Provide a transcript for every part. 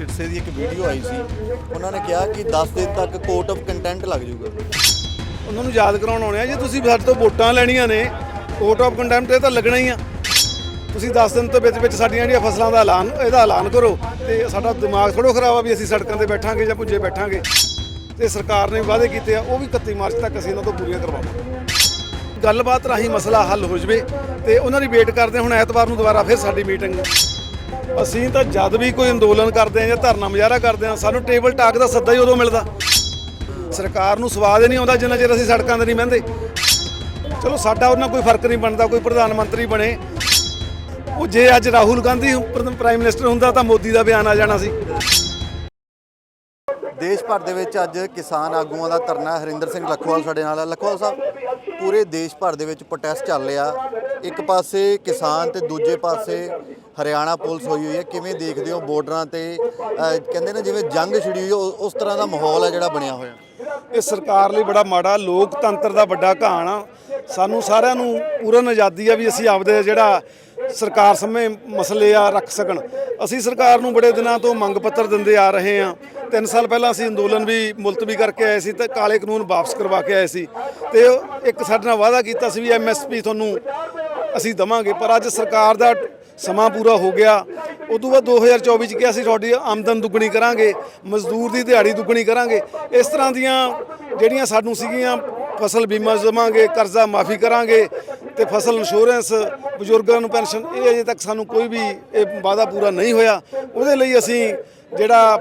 ਸਿਰਸੇ ਦੀ ਇੱਕ ਵੀਡੀਓ ਆਈ ਸੀ। ਉਹਨਾਂ ਨੇ ਕਿਹਾ ਕਿ 10 ਦਿਨ ਤੱਕ ਕੋਰਟ ਆਫ ਕੰਟੈਂਟ ਲੱਗ ਜਾਊਗਾ। ਉਹਨਾਂ ਨੂੰ ਯਾਦ ਕਰਾਉਣ ਆਉਣੇ ਆ ਜੇ, ਤੁਸੀਂ ਸਾਡੇ ਤੋਂ ਵੋਟਾਂ ਲੈਣੀਆਂ ਨੇ। ਕੋਰਟ ਆਫ ਕੰਟੈਂਪਟ ਇਹ ਤਾਂ ਲੱਗਣਾ ਹੀ ਆ। ਤੁਸੀਂ 10 ਦਿਨ ਤੋਂ ਵਿੱਚ ਵਿੱਚ ਸਾਡੀਆਂ ਜਿਹੜੀਆਂ ਫਸਲਾਂ ਦਾ ਐਲਾਨ ਇਹਦਾ ਐਲਾਨ ਕਰੋ ਤੇ ਸਾਡਾ ਦਿਮਾਗ ਥੋੜੋ ਖਰਾਬ ਆ ਵੀ ਅਸੀਂ ਸੜਕਾਂ ਤੇ ਬੈਠਾਂਗੇ ਜਾਂ ਭੁੱਜੇ ਬੈਠਾਂਗੇ। ਤੇ ਸਰਕਾਰ ਨੇ ਵਾਅਦੇ ਕੀਤੇ ਆ, ਉਹ ਵੀ 31 ਮਾਰਚ ਤੱਕ ਅਸੀਂ ਇਹਨਾਂ ਤੋਂ ਪੂਰੀਆਂ ਕਰਵਾਵਾਂਗੇ। ਗੱਲਬਾਤ ਰਾਹੀਂ ਮਸਲਾ ਹੱਲ ਹੋ ਜਵੇ ਤੇ ਉਹਨਾਂ ਦੀ ਵੇਟ ਕਰਦੇ ਹੁਣ ਐਤਵਾਰ ਨੂੰ ਦੁਬਾਰਾ ਫਿਰ ਸਾਡੀ ਮੀਟਿੰਗ। ਅਸੀਂ ਤਾਂ ਜਦ ਵੀ ਕੋਈ ਅੰਦੋਲਨ ਕਰਦੇ ਆ ਜਾਂ ਧਰਨਾ ਮੁਜ਼ਾਹਰਾ ਕਰਦੇ ਆ ਸਾਨੂੰ ਟੇਬਲ ਟਾਕ ਦਾ ਸੱਦਾ ਹੀ ਉਦੋਂ ਮਿਲਦਾ। ਸਰਕਾਰ ਨੂੰ ਸਵਾਦ ਹੀ ਨਹੀਂ ਆਉਂਦਾ ਜਿੰਨਾ ਚਿਰ ਅਸੀਂ ਸੜਕਾਂ ਤੇ ਨਹੀਂ ਬਹਿੰਦੇ। ਚਲੋ, ਸਾਡਾ ਉਹਨਾਂ ਕੋਈ ਫ਼ਰਕ ਨਹੀਂ ਬਣਦਾ, ਕੋਈ ਪ੍ਰਧਾਨ ਮੰਤਰੀ ਬਣੇ। ਉਹ ਜੇ ਅੱਜ ਰਾਹੁਲ ਗਾਂਧੀ ਪ੍ਰਾਈਮ ਮਿਨਿਸਟਰ ਹੁੰਦਾ ਤਾਂ ਮੋਦੀ ਦਾ ਬਿਆਨ ਆ ਜਾਣਾ ਸੀ। ਦੇਸ਼ ਭਰ ਦੇ ਵਿੱਚ ਅੱਜ ਕਿਸਾਨ ਆਗੂਆਂ ਦਾ ਧਰਨਾ। ਹਰਿੰਦਰ ਸਿੰਘ ਲਖਵਾਲ ਸਾਡੇ ਨਾਲ ਹੈ ਲਖਵਾਲ ਸਾਹਿਬ, ਪੂਰੇ ਦੇਸ਼ ਭਰ ਦੇ ਵਿੱਚ ਪ੍ਰੋਟੈਸਟ ਚੱਲ ਰਿਹਾ। ਇੱਕ ਪਾਸੇ ਕਿਸਾਨ ਤੇ ਦੂਜੇ ਪਾਸੇ ਹਰਿਆਣਾ ਪੁਲਿਸ ਹੋਈ ਹੋਈ ਹੈ, ਕਿਵੇਂ ਦੇਖਦੇ ਹੋ ਬਾਰਡਰਾਂ ਤੇ? ਕਹਿੰਦੇ ਨੇ ਜਿਵੇਂ ਜੰਗ ਛਿੜੀ ਹੋਈ ਉਸ ਤਰ੍ਹਾਂ ਦਾ ਮਾਹੌਲ ਹੈ ਜਿਹੜਾ ਬਣਿਆ ਹੋਇਆ। ਇਹ ਸਰਕਾਰ ਲਈ ਬੜਾ ਮਾੜਾ, ਲੋਕਤੰਤਰ ਦਾ ਵੱਡਾ ਘਾਣ ਆ। ਸਾਨੂੰ ਸਾਰਿਆਂ ਨੂੰ ਪੂਰਨ ਆਜ਼ਾਦੀ ਆ ਵੀ ਅਸੀਂ ਆਪਦੇ ਜਿਹੜਾ ਸਰਕਾਰ ਸਮੇਂ ਮਸਲੇ ਆ ਰੱਖ ਸਕਣ। ਅਸੀਂ ਸਰਕਾਰ ਨੂੰ ਬੜੇ ਦਿਨਾਂ ਤੋਂ ਮੰਗ ਪੱਤਰ ਦਿੰਦੇ ਆ ਰਹੇ ਆ। 3 ਸਾਲ ਪਹਿਲਾਂ ਅਸੀਂ ਅੰਦੋਲਨ ਵੀ ਮੁਲਤਵੀ ਕਰਕੇ ਆਏ ਸੀ ਤੇ ਕਾਲੇ ਕਾਨੂੰਨ ਵਾਪਸ ਕਰਵਾ ਕੇ ਆਏ ਸੀ। ਤੇ ਇੱਕ ਸਾਡੇ ਨਾਲ ਵਾਅਦਾ ਕੀਤਾ ਸੀ ਵੀ ਐਮਐਸਪੀ ਤੁਹਾਨੂੰ ਅਸੀਂ ਦਵਾਂਗੇ। ਪਰ ਅੱਜ ਸਰਕਾਰ ਦਾ ਸਮਾਂ ਪੂਰਾ ਹੋ ਗਿਆ। ਉਦੋਂ ਬਾਅਦ 2024 ਚ ਕਿਹਾ ਸੀ, ਤੁਹਾਡੀ ਆਮਦਨ ਦੁੱਗਣੀ ਕਰਾਂਗੇ, ਮਜ਼ਦੂਰ ਦੀ ਦਿਹਾੜੀ ਦੁੱਗਣੀ ਕਰਾਂਗੇ। ਇਸ ਤਰ੍ਹਾਂ ਦੀਆਂ ਜਿਹੜੀਆਂ ਸਾਨੂੰ ਸੀਗੀਆਂ, ਫਸਲ ਬੀਮਾ ਦੇਵਾਂਗੇ, ਕਰਜ਼ਾ ਮਾਫੀ ਕਰਾਂਗੇ ਤੇ ਫਸਲ ਇੰਸ਼ੋਰੈਂਸ ਬਜ਼ੁਰਗਾਂ ਨੂੰ ਪੈਨਸ਼ਨ, ਇਹ ਅਜੇ ਤੱਕ ਸਾਨੂੰ ਕੋਈ ਵੀ ਇਹ ਵਾਅਦਾ ਪੂਰਾ ਨਹੀਂ ਹੋਇਆ। ਉਹਦੇ ਲਈ ਅਸੀਂ ਜਿਹੜਾ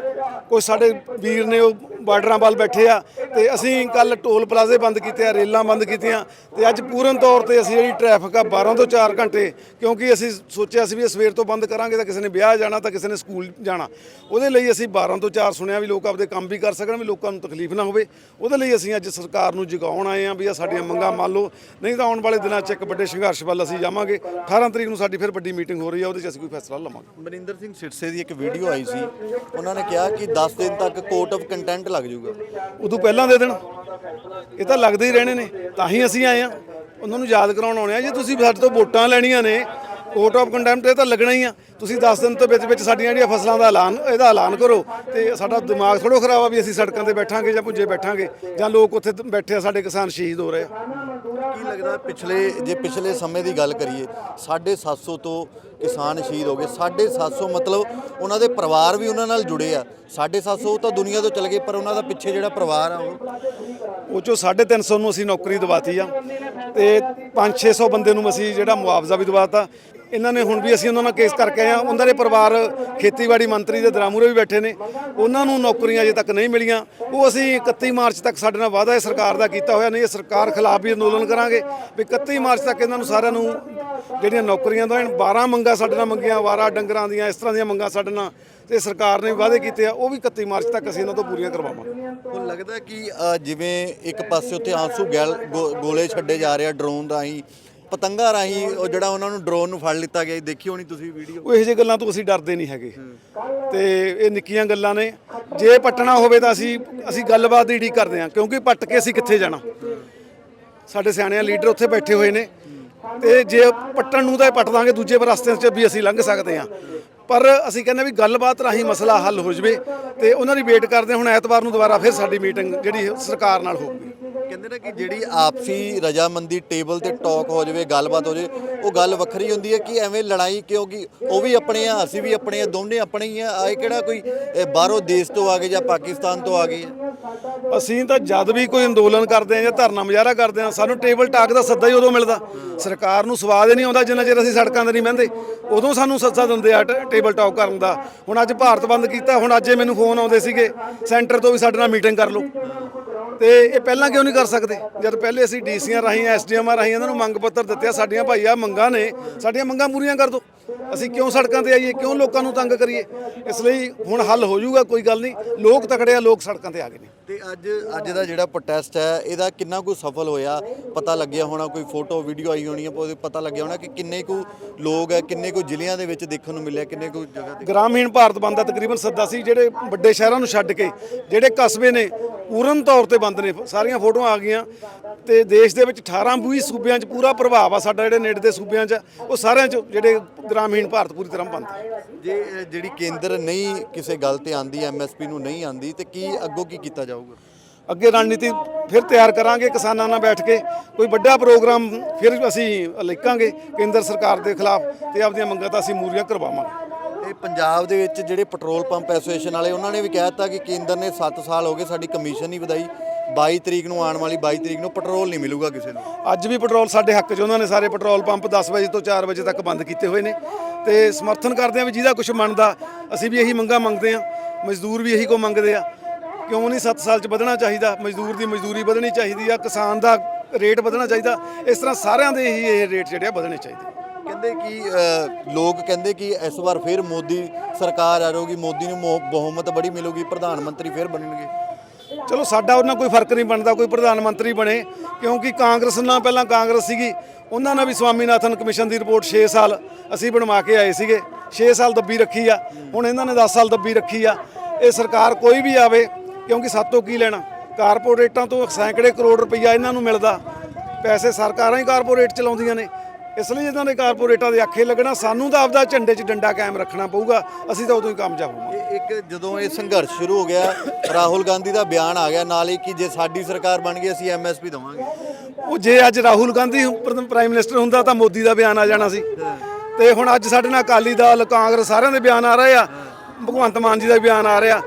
ਕੋਈ ਸਾਡੇ ਵੀਰ ਨੇ, ਉਹ ਬਾਰਡਰਾਂ ਵੱਲ ਬੈਠੇ ਆ ਤੇ ਅਸੀਂ ਕੱਲ ਟੋਲ ਪਲਾਜ਼ੇ ਬੰਦ ਕੀਤੇ ਆ ਰੇਲਾਂ ਬੰਦ ਕੀਤੀਆਂ ਤੇ ਅੱਜ ਪੂਰਨ ਤੌਰ ਤੇ ਅਸੀਂ ਜਿਹੜੀ ਟ੍ਰੈਫਿਕ ਆ 12 ਤੋਂ 4 ਘੰਟੇ ਕਿਉਂਕਿ ਅਸੀਂ ਸੋਚਿਆ ਸੀ ਵੀ ਸਵੇਰ ਤੋਂ ਬੰਦ ਕਰਾਂਗੇ ਤਾਂ ਕਿਸੇ ਨੇ ਵਿਆਹ ਜਾਣਾ ਤਾਂ ਕਿਸੇ ਨੇ ਸਕੂਲ ਜਾਣਾ। ਉਹਦੇ ਲਈ ਅਸੀਂ 12 ਤੋਂ 4 ਸੁਣਿਆ ਵੀ ਲੋਕ ਆਪਦੇ ਕੰਮ ਵੀ ਕਰ ਸਕਣ ਵੀ ਲੋਕਾਂ ਨੂੰ ਤਕਲੀਫ ਨਾ ਹੋਵੇ। ਉਹਦੇ ਲਈ ਅਸੀਂ ਅੱਜ ਸਰਕਾਰ ਨੂੰ ਜਗਾਉਣ ਆਏ ਆ ਵੀ ਆ ਸਾਡੀਆਂ ਮੰਗਾਂ ਮੰਨ ਲਓ ਨਹੀਂ ਤਾਂ ਆਉਣ ਵਾਲੇ ਦਿਨਾਂ 'ਚ ਇੱਕ ਵੱਡੇ ਸੰਘਰਸ਼ ਵੱਲ ਅਸੀਂ ਜਾਵਾਂਗੇ। 18 ਤਰੀਕ ਨੂੰ ਸਾਡੀ ਫਿਰ ਵੱਡੀ ਮੀਟਿੰਗ ਹੋ ਰਹੀ ਆ ਉਹਦੇ 'ਚ ਅਸੀਂ ਕੋਈ ਫੈਸਲਾ ਲਵਾਂਗੇ। ਮਨਿੰਦਰ ਸਿੰਘ ਸਿਰਸੇ ਦੀ ਇੱਕ ਵੀਡੀਓ ਆਈ ਸੀ। ਉਹਨਾਂ ਨੇ ਕਿਹਾ ਕਿ 10 ਦਿਨ ਤੱਕ ਕੋਰਟ ਆਫ ਕੰਟੈਂਟ ਲੱਗ ਜਾਊਗਾ। ਉਦੋਂ ਪਹਿਲਾਂ ਦੇ ਦੇਣ ਇਹ ਤਾਂ ਲੱਗਦੇ ਹੀ ਰਹਿਣੇ ਨੇ, ਤਾਂ ਹੀ ਅਸੀਂ ਆਏ ਆ ਉਹਨਾਂ ਨੂੰ ਯਾਦ ਕਰਾਉਣ ਆਉਣੇ ਆ ਜੇ ਤੁਸੀਂ ਸਾਡੇ ਤੋਂ ਵੋਟਾਂ ਲੈਣੀਆਂ ਨੇ ਕੋਰਟ ਆਫ ਕੰਟੈਂਪਟ ਇਹ ਤਾਂ ਲੱਗਣਾ ਹੀ ਆ। ਤੁਸੀਂ 10 ਦਿਨ ਤੋਂ ਵਿੱਚ ਵਿੱਚ ਸਾਡੀਆਂ ਜਿਹੜੀਆਂ ਫਸਲਾਂ ਦਾ ਐਲਾਨ, ਇਹਦਾ ਐਲਾਨ ਕਰੋ ਤੇ ਸਾਡਾ ਦਿਮਾਗ ਥੋੜੋ ਖਰਾਬ ਆ ਵੀ ਅਸੀਂ ਸੜਕਾਂ ਤੇ ਬੈਠਾਂਗੇ ਜਾਂ ਪੁੱਜੇ ਬੈਠਾਂਗੇ ਜਾਂ ਲੋਕ ਉੱਥੇ ਬੈਠੇ ਆ, ਸਾਡੇ ਕਿਸਾਨ ਸ਼ਹੀਦ ਹੋ ਰਹੇ ਆ। ਕੀ ਲੱਗਦਾ ਪਿਛਲੇ, ਜੇ ਪਿਛਲੇ ਸਮੇਂ ਦੀ ਗੱਲ ਕਰੀਏ 750 ਤੋਂ ਕਿਸਾਨ ਸ਼ਹੀਦ ਹੋ ਗਏ। 750 ਮਤਲਬ ਉਹਨਾਂ ਦੇ ਪਰਿਵਾਰ ਵੀ ਉਹਨਾਂ ਨਾਲ ਜੁੜੇ ਆ। 750 ਤਾਂ ਦੁਨੀਆ ਤੋਂ ਚਲੇ ਗਏ, ਪਰ ਉਹਨਾਂ ਦਾ ਪਿੱਛੇ ਜਿਹੜਾ ਪਰਿਵਾਰ ਆ ਉਹ? ਉਹ ਚੋਂ 350 ਨੂੰ ਅਸੀਂ ਨੌਕਰੀ ਦਿਵਾਤੀ ਆ ਤੇ 5-600 ਬੰਦੇ ਨੂੰ ਅਸੀਂ ਜਿਹੜਾ ਮੁਆਵਜ਼ਾ ਵੀ ਦਿਵਾਤਾ। ਇਹਨਾਂ ਨੇ ਹੁਣ ਵੀ ਅਸੀਂ ਉਹਨਾਂ ਨਾਲ ਕੇਸ ਕਰਕੇ ਆਏ ਆ ਉਹਨਾਂ ਦੇ ਪਰਿਵਾਰ, ਖੇਤੀਬਾੜੀ ਮੰਤਰੀ ਦੇ ਦਰਾਮੂਰੇ ਵੀ ਬੈਠੇ ਨੇ। ਉਹਨਾਂ ਨੂੰ ਨੌਕਰੀਆਂ ਅਜੇ ਤੱਕ ਨਹੀਂ ਮਿਲੀਆਂ। ਉਹ ਅਸੀਂ 31 ਮਾਰਚ ਤੱਕ ਸਾਡੇ ਨਾਲ ਵਾਅਦਾ ਹੈ ਸਰਕਾਰ ਦਾ ਕੀਤਾ ਹੋਇਆ ਨਹੀਂ, ਇਹ ਸਰਕਾਰ ਖਿਲਾਫ ਵੀ ਅੰਦੋਲਨ ਕਰਾਂਗੇ। ਵੀ 31 ਮਾਰਚ ਤੱਕ ਇਹਨਾਂ ਨੂੰ ਸਾਰਿਆਂ ਨੂੰ ਜਿਹੜੀਆਂ ਨੌਕਰੀਆਂ ਦੇਣ 12 ਮੰਗਾਂ ਸਾਡੇ ਨਾਲ ਮੰਗੀਆਂ, ਵਾਰਾ ਡੰਗਰਾਂ ਦੀਆਂ, ਇਸ ਤਰ੍ਹਾਂ ਦੀਆਂ ਮੰਗਾਂ ਸਾਡੇ ਨਾਲ ਤੇ ਸਰਕਾਰ ਨੇ ਵਾਅਦੇ ਕੀਤੇ ਆ, ਉਹ ਵੀ 31 ਮਾਰਚ ਤੱਕ ਅਸੀਂ ਇਹਨਾਂ ਤੋਂ ਪੂਰੀਆਂ ਕਰਵਾਵਾਂਗੇ। ਹੁਣ ਲੱਗਦਾ ਕਿ ਜਿਵੇਂ ਇੱਕ ਪਾਸੇ ਉੱਤੇ ਆਂਸੂ ਗੈਲ, ਗੋ- ਗੋਲੇ ਛੱਡੇ ਜਾ ਰਹੇ ਆ ਡਰੋਨ ਰਾਹੀਂ ਪਤੰਗਾ ਰਾਹੀਂ ਉਹ ਜਿਹੜਾ ਉਹਨਾਂ ਨੂੰ ਡਰੋਨ ਨੂੰ ਫੜ ਲਿੱਤਾ ਗਿਆ ਸੀ, ਦੇਖੀ ਹੋਣੀ ਤੁਸੀਂ ਵੀਡੀਓ ਉਹ ਇਹੋ ਜਿਹੇ ਗੱਲਾਂ ਤੋਂ ਅਸੀਂ ਡਰਦੇ ਨਹੀਂ ਹੈਗੇ। ਤੇ ਇਹ ਨਿੱਕੀਆਂ ਗੱਲਾਂ ਨੇ। ਜੇ ਪੱਟਣਾ ਹੋਵੇ ਤਾਂ ਅਸੀਂ ਅਸੀਂ ਗੱਲਬਾਤ ਦੀ ਢੀ ਕਰਦੇ ਹਾਂ ਕਿਉਂਕਿ ਪੱਟ ਕੇ ਅਸੀਂ ਕਿੱਥੇ ਜਾਣਾ? ਸਾਡੇ ਸਿਆਣਿਆਂ ਲੀਡਰ ਉੱਥੇ ਬੈਠੇ ਹੋਏ ਨੇ। ਤੇ ਜੇ ਪੱਟਣ ਨੂੰ ਤਾਂ ਇਹ ਪੱਟ ਦਾਂਗੇ ਦੂਜੇ ਰਸਤੇ 'ਚ ਵੀ ਅਸੀਂ ਲੰਘ ਸਕਦੇ ਹਾਂ। ਪਰ ਅਸੀਂ ਕਹਿੰਦੇ ਵੀ ਗੱਲਬਾਤ ਰਾਹੀਂ ਮਸਲਾ ਹੱਲ ਹੋ ਜਵੇ ਤੇ ਉਹਨਾਂ ਦੀ ਵੇਟ ਕਰਦੇ ਹਾਂ। ਹੁਣ ਐਤਵਾਰ ਨੂੰ ਦੁਬਾਰਾ ਫਿਰ ਸਾਡੀ ਮੀਟਿੰਗ ਜਿਹੜੀ ਸਰਕਾਰ ਨਾਲ ਹੋਊਗੀ। ਕਹਿੰਦੇ ਨੇ ਕਿ ਜਿਹੜੀ ਆਪਸੀ ਰਜਾਮੰਦੀ ਟੇਬਲ ਤੇ ਟਾਕ ਹੋ ਜਾਵੇ ਗੱਲਬਾਤ ਹੋ ਜਾਵੇ ਉਹ ਗੱਲ ਵੱਖਰੀ ਹੁੰਦੀ ਹੈ ਕਿ ਐਵੇਂ ਲੜਾਈ ਕਿਉਂਕਿ ਉਹ ਵੀ ਆਪਣੇ ਆ ਅਸੀਂ ਵੀ ਆਪਣੇ ਆ ਦੋਨੇ ਆਪਣੇ ਹੀ ਆ। ਆਏ ਕਿਹੜਾ ਕੋਈ ਇਹ ਬਾਹਰੋਂ ਦੇਸ਼ ਤੋਂ ਆ ਗਏ ਜਾਂ ਪਾਕਿਸਤਾਨ ਤੋਂ ਆ ਗਏ ਅਸੀਂ ਤਾਂ ਜਦ ਵੀ ਕੋਈ ਅੰਦੋਲਨ ਕਰਦੇ ਆ ਜਾਂ ਧਰਨਾ ਮੁਜ਼ਾਹਰਾ ਕਰਦੇ ਆ ਸਾਨੂੰ ਟੇਬਲ ਟਾਕ ਦਾ ਸੱਦਾ ਹੀ ਉਦੋਂ ਮਿਲਦਾ। ਸਰਕਾਰ ਨੂੰ ਸਵਾਦ ਹੀ ਨਹੀਂ ਆਉਂਦਾ ਜਿੰਨਾ ਚਿਰ ਅਸੀਂ ਸੜਕਾਂ ਤੇ ਨਹੀਂ ਬਹਿੰਦੇ। ਉਦੋਂ ਸਾਨੂੰ ਸੱਦਾ ਦਿੰਦੇ ਆ ਟੇਬਲ ਟਾਕ ਕਰਨ ਦਾ। ਹੁਣ ਅੱਜ ਭਾਰਤ ਬੰਦ ਕੀਤਾ ਹੁਣ ਅੱਜ ਇਹ ਮੈਨੂੰ ਫੋਨ ਆਉਂਦੇ ਸੀਗੇ। ਸੈਂਟਰ ਤੋਂ ਵੀ ਸਾਡੇ ਨਾਲ ਮੀਟਿੰਗ ਕਰ ਲਓ। ਤੇ ਇਹ ਪਹਿਲਾਂ ਕਿਉਂ ਨਹੀਂ ਕਰ ਸਕਦੇ? ਜਦ ਪਹਿਲੇ ਅਸੀਂ ਡੀਸੀਆਂ ਰਾਹੀਂ ਐਸਡੀਐਮ ਰਾਹੀਂ ਇਹਨਾਂ ਨੂੰ ਮੰਗ ਪੱਤਰ ਦਿੱਤੇ ਸਾਡੀਆਂ ਭਾਈ ਆ ਮੰਗਾਂ ਨੇ ਸਾਡੀਆਂ ਮੰਗਾਂ ਪੂਰੀਆਂ ਕਰ ਦਿਓ ਅਸੀਂ ਕਿਉਂ ਸੜਕਾਂ ਤੇ ਆਈਏ? ਕਿਉਂ ਲੋਕਾਂ ਨੂੰ ਤੰਗ ਕਰੀਏ? ਇਸ ਲਈ ਹੁਣ ਹੱਲ ਹੋ ਜਾਊਗਾ ਕੋਈ ਗੱਲ ਨਹੀਂ। ਲੋਕ ਤਕੜੇ ਆ ਲੋਕ ਸੜਕਾਂ ਤੇ ਆ ਗਏ ਨੇ। ਤੇ ਅੱਜ ਅੱਜ ਦਾ ਜਿਹੜਾ ਪ੍ਰੋਟੈਸਟ ਹੈ ਇਹਦਾ ਕਿੰਨਾ ਕੁ ਸਫਲ ਹੋਇਆ? ਪਤਾ ਲੱਗਿਆ ਹੋਣਾ ਕੋਈ ਫੋਟੋ ਵੀਡੀਓ ਆਈ ਹੋਣੀ ਹੈ ਪਤਾ ਲੱਗਿਆ ਹੋਣਾ ਕਿ ਕਿੰਨੇ ਕੁ ਲੋਕ ਹੈ ਕਿੰਨੇ ਕੁ ਜ਼ਿਲ੍ਹਿਆਂ ਦੇ ਵਿੱਚ ਦੇਖਣ ਨੂੰ ਮਿਲਿਆ ਕਿੰਨੇ ਕੁ ਜਗ੍ਹਾ ਤੇ? ਗ੍ਰਾਮੀਣ ਭਾਰਤ ਬੰਦ ਦਾ ਤਕਰੀਬਨ ਸੱਦਾ ਸੀ ਜਿਹੜੇ ਵੱਡੇ ਸ਼ਹਿਰਾਂ ਨੂੰ ਛੱਡ ਕੇ ਜਿਹੜੇ ਕਸਬੇ ਨੇ ਪੂਰਨ ਤੌਰ ਤੇ ਬੰਦ ਨੇ। ਸਾਰੀਆਂ ਫੋਟੋਆਂ ਆ ਗਈਆਂ ਤੇ ਦੇਸ਼ ਦੇ ਵਿੱਚ 18 20 ਸੂਬਿਆਂ 'ਚ ਪੂਰਾ ਪ੍ਰਭਾਵ ਆ। ਸਾਡਾ ਜਿਹੜੇ ਨੇੜੇ ਦੇ ਸੂਬਿਆਂ 'ਚ ਉਹ ਸਾਰਿਆਂ 'ਚ ਜਿਹੜੇ ਗ੍ਰਾਮੀਣ ਭਾਰਤ ਪੂਰੀ ਤਰ੍ਹਾਂ ਬੰਦ ਹੈ। ਜੇ ਜਿਹੜੀ ਕੇਂਦਰ ਨਹੀਂ ਕਿਸੇ ਗੱਲ ਤੇ ਆਂਦੀ ਐਮਐਸਪੀ ਨੂੰ ਨਹੀਂ ਆਂਦੀ ਤੇ ਕੀ ਅੱਗੋਂ ਕੀ ਕੀਤਾ ਜਾਊਗਾ? ਅੱਗੇ ਰਣਨੀਤੀ ਫਿਰ ਤਿਆਰ ਕਰਾਂਗੇ ਕਿਸਾਨਾਂ ਨਾਲ ਬੈਠ ਕੇ। ਕੋਈ ਵੱਡਾ ਪ੍ਰੋਗਰਾਮ ਫਿਰ ਅਸੀਂ ਲਿਖਾਂਗੇ ਕੇਂਦਰ ਸਰਕਾਰ ਦੇ ਖਿਲਾਫ ਤੇ ਆਪਦੀਆਂ ਮੰਗਾਂ ਤਾਂ ਅਸੀਂ ਮੂਰੀਆਂ ਕਰਵਾਵਾਂਗੇ। ਇਹ ਪੰਜਾਬ ਦੇ ਵਿੱਚ ਜਿਹੜੇ ਪੈਟਰੋਲ ਪੰਪ ਐਸੋਸੀਏਸ਼ਨ ਵਾਲੇ, ਉਹਨਾਂ ਨੇ ਵੀ ਕਹਿ ਦਿੱਤਾ ਕਿ ਕੇਂਦਰ ਨੇ 7 ਸਾਲ ਹੋ ਗਏ ਸਾਡੀ ਕਮਿਸ਼ਨ ਨਹੀਂ ਵਧਾਈ। 22 ਤਰੀਕ ਨੂੰ ਆਉਣ ਵਾਲੀ 22 ਤਰੀਕ ਨੂੰ ਪੈਟਰੋਲ ਨਹੀਂ ਮਿਲੂਗਾ ਕਿਸੇ ਨੂੰ। ਅੱਜ ਵੀ ਪੈਟਰੋਲ ਸਾਡੇ ਹੱਕ 'ਚ, ਉਹਨਾਂ ਨੇ ਸਾਰੇ ਪੈਟਰੋਲ ਪੰਪ 10 ਵਜੇ ਤੋਂ 4 ਵਜੇ ਤੱਕ ਬੰਦ ਕੀਤੇ ਹੋਏ ਨੇ। ਤੇ ਸਮਰਥਨ ਕਰਦੇ ਆ ਵੀ ਜਿਹਦਾ ਕੁਝ ਮੰਨਦਾ, ਅਸੀਂ ਵੀ ਇਹੀ ਮੰਗਾਂ ਮੰਗਦੇ ਆ ਮਜ਼ਦੂਰ ਵੀ ਇਹੀ ਕੋ ਮੰਗਦੇ ਆ। ਕਿਉਂ ਨਹੀਂ 7 ਸਾਲ 'ਚ ਵਧਣਾ ਚਾਹੀਦਾ? ਮਜ਼ਦੂਰ ਦੀ ਮਜ਼ਦੂਰੀ ਵਧਣੀ ਚਾਹੀਦੀ ਆ, ਕਿਸਾਨ ਦਾ ਰੇਟ ਵਧਣਾ ਚਾਹੀਦਾ। ਇਸ ਤਰ੍ਹਾਂ ਸਾਰਿਆਂ ਦੇ ਹੀ ਇਹ ਰੇਟ ਜਿਹੜੇ ਆ ਵਧਣੇ ਚਾਹੀਦੇ। ਕਹਿੰਦੇ ਕਿ ਲੋਕ ਕਹਿੰਦੇ ਕਿ ਇਸ ਵਾਰ ਫਿਰ ਮੋਦੀ ਸਰਕਾਰ ਆ ਜਾਊਗੀ ਮੋਦੀ ਨੂੰ ਮੋ- ਬਹੁਮਤ ਬੜੀ ਮਿਲੂਗੀ, ਪ੍ਰਧਾਨ ਮੰਤਰੀ ਫਿਰ ਬਣਨਗੇ। ਚਲੋ, ਸਾਡਾ ਉਹਨਾਂ ਕੋਈ ਫ਼ਰਕ ਨਹੀਂ ਬਣਦਾ, ਕੋਈ ਪ੍ਰਧਾਨ ਮੰਤਰੀ ਬਣੇ, ਕਿਉਂਕਿ ਕਾਂਗਰਸ ਨਾਲ ਪਹਿਲਾਂ ਕਾਂਗਰਸ ਸੀਗੀ, ਉਹਨਾਂ ਨਾਲ ਵੀ ਸਵਾਮੀਨਾਥਨ ਕਮਿਸ਼ਨ ਦੀ ਰਿਪੋਰਟ 6 ਸਾਲ ਅਸੀਂ ਬਣਵਾ ਕੇ ਆਏ ਸੀਗੇ 6 ਸਾਲ ਦੱਬੀ ਰੱਖੀ ਆ, ਹੁਣ ਇਹਨਾਂ ਨੇ 10 ਸਾਲ ਦੱਬੀ ਰੱਖੀ ਆ। ਇਹ ਸਰਕਾਰ ਕੋਈ ਵੀ ਆਵੇ, ਕਿਉਂਕਿ ਸਾਤੋਂ ਕੀ ਲੈਣਾ, ਕਾਰਪੋਰੇਟਾਂ ਤੋਂ ਸੈਂਕੜੇ ਕਰੋੜ ਰੁਪਈਆ ਇਹਨਾਂ ਨੂੰ ਮਿਲਦਾ, ਪੈਸੇ ਸਰਕਾਰਾਂ ਹੀ ਕਾਰਪੋਰੇਟ ਚਲਾਉਂਦੀਆਂ ਨੇ ਇਸ ਲਈ ਇਹਨਾਂ ਦੇ ਕਾਰਪੋਰੇਟਾਂ ਦੇ ਆਖੇ ਲੱਗਣਾ ਸਾਨੂੰ ਤਾਂ ਆਪਦਾ ਝੰਡੇ 'ਚ ਡੰਡਾ ਕਾਇਮ ਰੱਖਣਾ ਪਊਗਾ ਅਸੀਂ ਤਾਂ ਉਦੋਂ ਹੀ ਕਾਮਯਾਬ ਹੋਵਾਂਗੇ। ਇਹ ਇੱਕ ਜਦੋਂ ਇਹ ਸੰਘਰਸ਼ ਸ਼ੁਰੂ ਹੋ ਗਿਆ ਰਾਹੁਲ ਗਾਂਧੀ ਦਾ ਬਿਆਨ ਆ ਗਿਆ ਨਾਲ ਹੀ ਕਿ ਜੇ ਸਾਡੀ ਸਰਕਾਰ ਬਣ ਗਈ ਅਸੀਂ ਐਮਐਸਪੀ ਦਵਾਂਗੇ। ਉਹ ਜੇ ਅੱਜ ਰਾਹੁਲ ਗਾਂਧੀ ਪ੍ਰ- ਪ੍ਰਾਈਮ ਮਿਨਿਸਟਰ ਹੁੰਦਾ ਤਾਂ ਮੋਦੀ ਦਾ ਬਿਆਨ ਆ ਜਾਣਾ ਸੀ। ਤੇ ਹੁਣ ਅੱਜ ਸਾਡੇ ਨਾਲ ਅਕਾਲੀ ਦਲ ਕਾਂਗਰਸ ਸਾਰਿਆਂ ਦੇ ਬਿਆਨ ਆ ਰਹੇ ਆ। ਭਗਵੰਤ ਮਾਨ ਜੀ ਦਾ ਬਿਆਨ ਆ ਰਿਹਾ।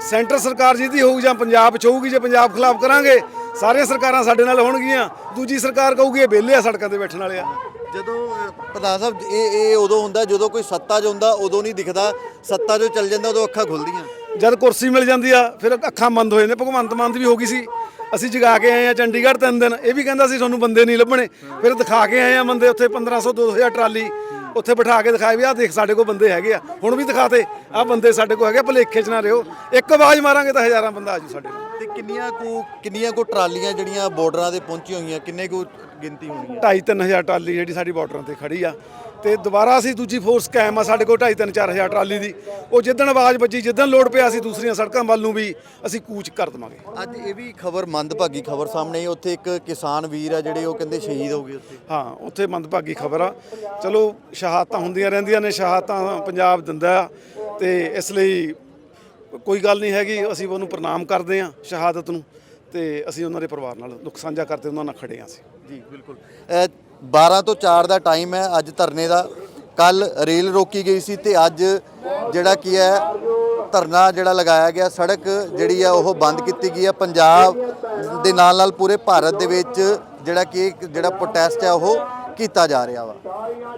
ਸੈਂਟਰ ਸਰਕਾਰ ਜਿਹਦੀ ਹੋਊਗੀ ਜਾਂ ਪੰਜਾਬ ਚ ਹੋਊਗੀ ਜੇ ਪੰਜਾਬ ਖਿਲਾਫ ਕਰਾਂਗੇ ਸਾਰੀਆਂ ਸਰਕਾਰਾਂ ਸਾਡੇ ਨਾਲ ਹੋਣਗੀਆਂ। ਦੂਜੀ ਸਰਕਾਰ ਕਹੂਗੀ ਇਹ ਵਿਹਲੇ ਆ ਸੜਕਾਂ ਤੇ ਬੈਠਣ ਵਾਲੇ ਆ। ਜਦੋਂ, ਪ੍ਰਧਾਨ ਸਾਹਿਬ, ਇਹ ਇਹ ਉਦੋਂ ਹੁੰਦਾ, ਜਦੋਂ ਕੋਈ ਸੱਤਾ 'ਚ ਹੁੰਦਾ, ਉਦੋਂ ਨਹੀਂ ਦਿਖਦਾ। ਸੱਤਾ 'ਚੋਂ ਚੱਲ ਜਾਂਦਾ, ਉਦੋਂ ਅੱਖਾਂ ਖੁੱਲਦੀਆਂ। ਜਦ ਕੁਰਸੀ ਮਿਲ ਜਾਂਦੀ ਆ, ਫਿਰ ਅੱਖਾਂ ਬੰਦ ਹੋ ਜਾਂਦੇ ਭਗਵੰਤ ਮਾਨ ਦੀ ਵੀ ਹੋ ਗਈ ਸੀ। ਅਸੀਂ ਜਗਾ ਕੇ ਆਏ ਆ ਚੰਡੀਗੜ੍ਹ ਤਿੰਨ ਦਿਨ। ਇਹ ਵੀ ਕਹਿੰਦਾ ਸੀ, ਤੁਹਾਨੂੰ ਬੰਦੇ ਨਹੀਂ ਲੱਭਣੇ। ਫਿਰ ਦਿਖਾ ਕੇ ਆਏ ਆ ਬੰਦੇ ਉੱਥੇ 1500 2000 ਟਰਾਲੀ ਉੱਥੇ ਬਿਠਾ ਕੇ ਦਿਖਾਏ ਵੀ ਆਹ ਦੇਖ, ਸਾਡੇ ਕੋਲ ਬੰਦੇ ਹੈਗੇ ਆ। ਹੁਣ ਵੀ ਦਿਖਾਤੇ, ਆਹ ਬੰਦੇ ਸਾਡੇ ਕੋਲ ਹੈਗੇ ਭਲੇਖੇ 'ਚ ਨਾ ਰਿਓ ਇੱਕ ਆਵਾਜ਼ ਮਾਰਾਂਗੇ ਤਾਂ ਹਜ਼ਾਰਾਂ ਬੰਦਾ ਆਜੂ ਸਾਡੇ ਕੋਲ ਕਿੰਨੀਆਂ ਕੁ ਕਿੰਨੀਆਂ ਕੁ ਟਰਾਲੀਆਂ ਜਿਹੜੀਆਂ ਬਾਰਡਰਾਂ ਤੇ ਪਹੁੰਚੀਆਂ ਹੋਈਆਂ ਕਿੰਨੇ ਕੁ ਗਿਣਤੀ ਹੋਣੀ ਹੈ? ਢਾਈ ਤਿੰਨ ਹਜ਼ਾਰ ਟਰਾਲੀ ਜਿਹੜੀ ਸਾਡੀ ਬਾਰਡਰਾਂ ਤੇ ਖੜੀ ਆ। ਤੇ ਦੁਬਾਰਾ ਅਸੀਂ ਦੂਜੀ ਫੋਰਸ ਕਾਇਮ ਆ ਸਾਡੇ ਕੋਲ ਢਾਈ ਤਿੰਨ ਚਾਰ ਹਜ਼ਾਰ ਟਰਾਲੀ ਦੀ। ਉਹ ਜਿੱਦਣ ਆਵਾਜ਼ ਵੱਜੀ ਜਿੱਦਣ ਲੋਡ ਪਿਆ ਅਸੀਂ ਦੂਸਰੀਆਂ ਸੜਕਾਂ ਵੱਲ ਨੂੰ ਵੀ ਅਸੀਂ ਕੂਚ ਕਰ ਦਵਾਂਗੇ। ਅੱਜ ਇਹ ਵੀ ਖਬਰ ਮੰਦਭਾਗੀ ਖਬਰ ਸਾਹਮਣੇ ਆਈ ਉੱਥੇ ਇੱਕ ਕਿਸਾਨ ਵੀਰ ਆ ਜਿਹੜੇ ਉਹ ਕਹਿੰਦੇ ਸ਼ਹੀਦ ਹੋ ਗਏ ਉੱਥੇ। ਹਾਂ ਉੱਥੇ ਮੰਦਭਾਗੀ ਖਬਰ ਆ। ਚਲੋ ਸ਼ਹਾਦਤਾਂ ਹੁੰਦੀਆਂ ਰਹਿੰਦੀਆਂ ਨੇ ਸ਼ਹਾਦਤਾਂ ਪੰਜਾਬ ਦਿੰਦਾ ਤੇ ਇਸ ਲਈ ਕੋਈ ਗੱਲ ਨਹੀਂ ਹੈਗੀ, ਅਸੀਂ ਉਹਨੂੰ ਪ੍ਰਣਾਮ ਕਰਦੇ ਹਾਂ ਸ਼ਹਾਦਤ ਨੂੰ ਤੇ ਅਸੀਂ ਉਹਨਾਂ ਦੇ ਪਰਿਵਾਰ ਨਾਲ ਦੁੱਖ ਸਾਂਝਾ ਕਰਦੇ ਉਹਨਾਂ ਨਾਲ ਖੜੇ ਹਾਂ ਅਸੀਂ। ਜੀ, ਬਿਲਕੁਲ। 12 ਤੋਂ 4 ਦਾ ਟਾਈਮ ਹੈ ਅੱਜ ਧਰਨੇ ਦਾ। ਕੱਲ ਰੇਲ ਰੋਕੀ ਗਈ ਸੀ ਤੇ ਅੱਜ ਜਿਹੜਾ ਕੀ ਹੈ, ਧਰਨਾ ਜਿਹੜਾ ਲਗਾਇਆ ਗਿਆ, ਸੜਕ ਜਿਹੜੀ ਆ ਉਹ ਬੰਦ ਕੀਤੀ ਗਈ ਹੈ। ਪੰਜਾਬ ਦੇ ਨਾਲ ਨਾਲ ਪੂਰੇ ਭਾਰਤ ਦੇ ਵਿੱਚ ਜਿਹੜਾ ਕਿ ਜਿਹੜਾ ਪ੍ਰੋਟੈਸਟ ਹੈ ਉਹ ਕੀਤਾ ਜਾ ਰਿਹਾ ਵਾ।